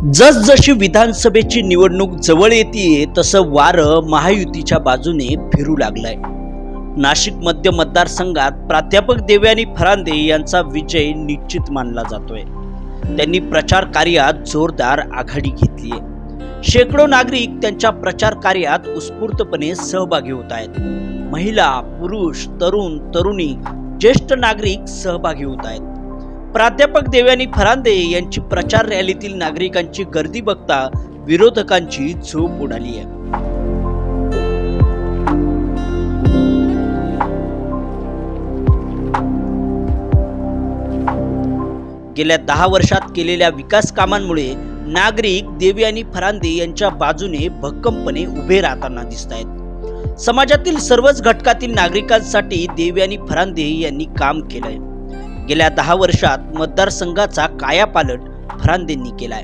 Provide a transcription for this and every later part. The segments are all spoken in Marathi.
जसजशी विधानसभेची निवडणूक जवळ येते तसं वारं महायुतीच्या बाजूने फिरू लागलंय. नाशिक मध्य मतदारसंघात प्राध्यापक देवयानी फरांदे यांचा विजय निश्चित मानला जातोय. त्यांनी प्रचार कार्यात जोरदार आघाडी घेतली आहे शेकडो नागरिक त्यांच्या प्रचार कार्यात उत्स्फूर्तपणे सहभागी होत आहेत. महिला पुरुष तरुण तरुणी ज्येष्ठ नागरिक सहभागी होत आहेत. प्राध्यापक देवयानी फरांदे यांची प्रचार रॅलीतील नागरिकांची गर्दी बघता विरोधकांची झोप उडाली आहे. गेल्या दहा वर्षात केलेल्या विकास कामांमुळे नागरिक देवयानी फरांदे यांच्या बाजूने भक्कमपणे उभे राहताना दिसत आहेत. समाजातील सर्वच घटकातील नागरिकांसाठी देवयानी फरांदे यांनी काम केलंय. गेल्या दहा वर्षात मतदारसंघाचा कायापालट फरांदेंनी केलाय.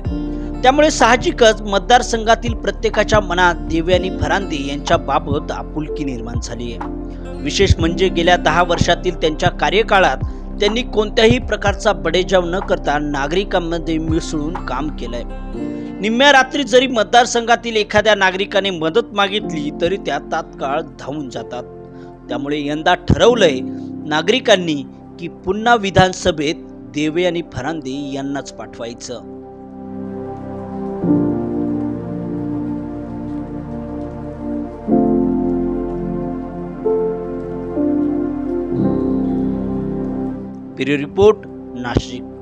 त्यामुळे साहजिकच मतदारसंघातील प्रत्येकाच्या मनात देवयानी फरांदे यांच्या बाबत आपुलकी निर्माण झाली आहे विशेष म्हणजे गेल्या दहा वर्षातील त्यांच्या कार्यकाळात त्यांनी कोणत्याही प्रकारचा बडेजाव न करता नागरिकांमध्ये मिसळून काम केलंय. निम्म्या रात्री जरी मतदारसंघातील एखाद्या नागरिकाने मदत मागितली तरी त्या तात्काळ धावून जातात. त्यामुळे यंदा ठरवलंय नागरिकांनी की पुन्हा विधानसभेत देवे आणि फरांदे यांनाच पाठवायचं. Bureau report Nashik.